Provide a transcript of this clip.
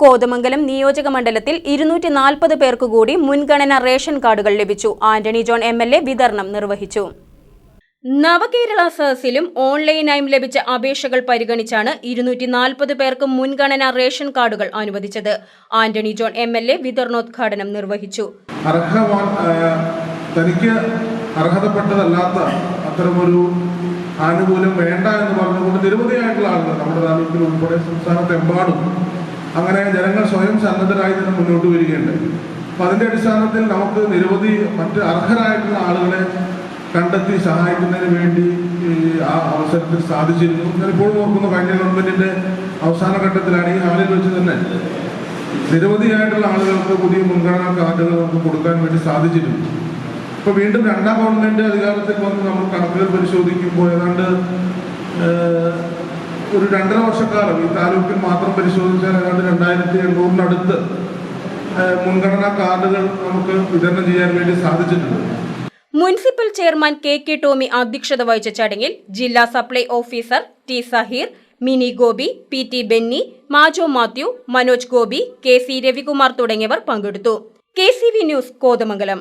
കോതമംഗലം നിയോജക മണ്ഡലത്തിൽ ഇരുന്നൂറ്റി നാൽപ്പത് പേർക്ക് കൂടി മുൻഗണന റേഷൻ കാർഡുകൾ ലഭിച്ചു. ആന്റണി ജോൺ എം വിതരണം നിർവഹിച്ചു. നവകേരള സദസ്സിലും ഓൺലൈനായും ലഭിച്ച അപേക്ഷകൾ പരിഗണിച്ചാണ് ഇരുന്നൂറ്റി നാൽപ്പത് പേർക്ക് മുൻഗണന റേഷൻ കാർഡുകൾ അനുവദിച്ചത്. Antony John M L A വിതരണോദ്ഘാടനം നിർവഹിച്ചു. തനിക്ക് അർഹതപ്പെട്ടതല്ലാത്ത അത്തരമൊരു ആനുകൂല്യം വേണ്ട എന്ന് പറഞ്ഞുകൊണ്ട് നിരവധിയായിട്ടുള്ള ആളുകൾ നമ്മുടെ താലൂക്കിൽ ഉൾപ്പെടെ സംസ്ഥാനത്തെമ്പാടും അങ്ങനെ ജനങ്ങൾ സ്വയം സന്നദ്ധരായി തന്നെ മുന്നോട്ട് വരികയുണ്ട്. അപ്പം അതിന്റെ അടിസ്ഥാനത്തിൽ നമുക്ക് നിരവധി മറ്റ് അർഹരായിട്ടുള്ള ആളുകളെ കണ്ടെത്തി സഹായിക്കുന്നതിന് വേണ്ടി ആ അവസരത്തിൽ സാധിച്ചിരുന്നു. ഞാൻ ഇപ്പോഴും ഓർക്കുന്നു കഴിഞ്ഞ ഗവൺമെന്റിന്റെ അവസാന ഘട്ടത്തിലാണ് ഈ ഹാളിൽ വെച്ച് തന്നെ നിരവധിയായിട്ടുള്ള ആളുകൾക്ക് പുതിയ മുൻഗണനാ കാർഡുകൾ നമുക്ക് കൊടുക്കാൻ വേണ്ടി സാധിച്ചിരുന്നു. ഇപ്പൊ വീണ്ടും രണ്ടാം ഗവൺമെന്റ് അധികാരത്തിൽ വന്ന് നമ്മൾ കണക്കുകൾ പരിശോധിക്കുമ്പോൾ ഏതാണ്ട് ഒരു രണ്ടര വർഷക്കാലം ഈ താലൂക്കിൽ മാത്രം പരിശോധിച്ചാൽ ഏതാണ്ട് രണ്ടായിരത്തി എണ്ണൂറിനടുത്ത് മുൻഗണനാ കാർഡുകൾ നമുക്ക് വിതരണം ചെയ്യാൻ വേണ്ടി സാധിച്ചിട്ടുണ്ട്. Municipal chairman K K Tomy അധ്യക്ഷത വഹിച്ച ചടങ്ങിൽ ജില്ലാ supply officer T Saheer Mini Gopi P T Benny Majo Mathew Manoj Gopi K C Ravikumar തുടങ്ങിയവർ പങ്കെടുത്തു. K C V news Kothamangalam.